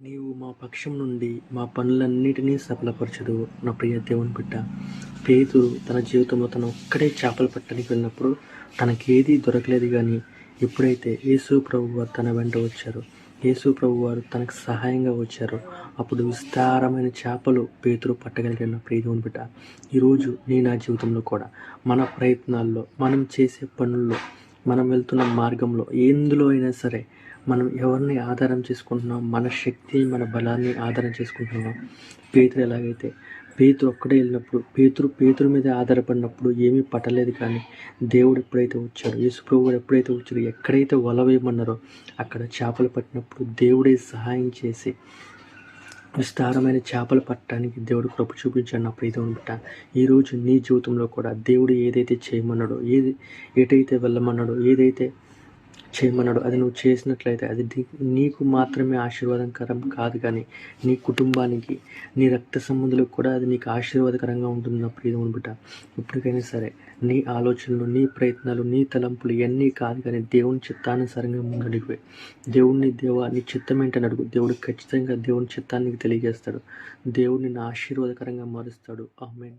నీవు మా పక్షం నుండి మా పనులన్నిటినీ సఫలపరచదు నా ప్రియ దేవుని బిడ్డ. పేతురు తన జీవితంలో తను ఒక్కడే చేపలు పట్టడానికి వెళ్ళినప్పుడు తనకేది దొరకలేదు కానీ ఎప్పుడైతే యేసు ప్రభు వారు తన వెంట వచ్చారో యేసు ప్రభు వారు తనకు సహాయంగా వచ్చారో అప్పుడు విస్తారమైన చేపలు పేతురు పట్టగలిగిన ప్రియ దేవుని బిడ్డ. ఈరోజు నీ నా జీవితంలో కూడా మన ప్రయత్నాల్లో మనం చేసే పనుల్లో మనం వెళ్తున్న మార్గంలో ఎందులో అయినా సరే మనం ఎవరిని ఆధారం చేసుకుంటున్నాం? మన శక్తి మన బలాన్ని ఆధారం చేసుకుంటున్నాం? పేతురు ఎలాగైతే పేతురు ఒక్కడే వెళ్ళినప్పుడు పేతురు పేతురు మీద ఆధారపడినప్పుడు ఏమీ పట్టలేదు కానీ దేవుడు ఎప్పుడైతే వచ్చాడో యేసుప్రభు ఎప్పుడైతే వచ్చాడో ఎక్కడైతే వల వేయమన్నారో అక్కడ చేపలు పట్టినప్పుడు దేవుడే సహాయం చేసి విస్తారమైన చేపలు పట్టడానికి దేవుడు కృప చూపించాడు. నా ప్రీతం బిడ్డ ఈరోజు నీ జీవితంలో కూడా దేవుడు ఏదైతే చేయమన్నాడో ఏది ఎటైతే వెళ్ళమన్నాడో ఏదైతే చేయమన్నాడు. అది నువ్వు చేసినట్లయితే అది నీకు మాత్రమే ఆశీర్వాదకరం కాదు కానీ నీ కుటుంబానికి నీ రక్త సంబంధులకు కూడా అది నీకు ఆశీర్వాదకరంగా ఉంటుంది నా ప్రియమైన బిడ్డ. ఇప్పటికైనా సరే నీ ఆలోచనలు నీ ప్రయత్నాలు నీ తలంపులు ఇవన్నీ కాదు కానీ దేవుని చిత్తానుసారంగా ముందడిగిపోయి దేవుణ్ణి దేవా నీ చిత్తం ఏంటని అడుగు. దేవుడు ఖచ్చితంగా దేవుని చిత్తానికి తెలియజేస్తాడు. దేవుడు నిన్ను ఆశీర్వాదకరంగా మారుస్తాడు. ఆమె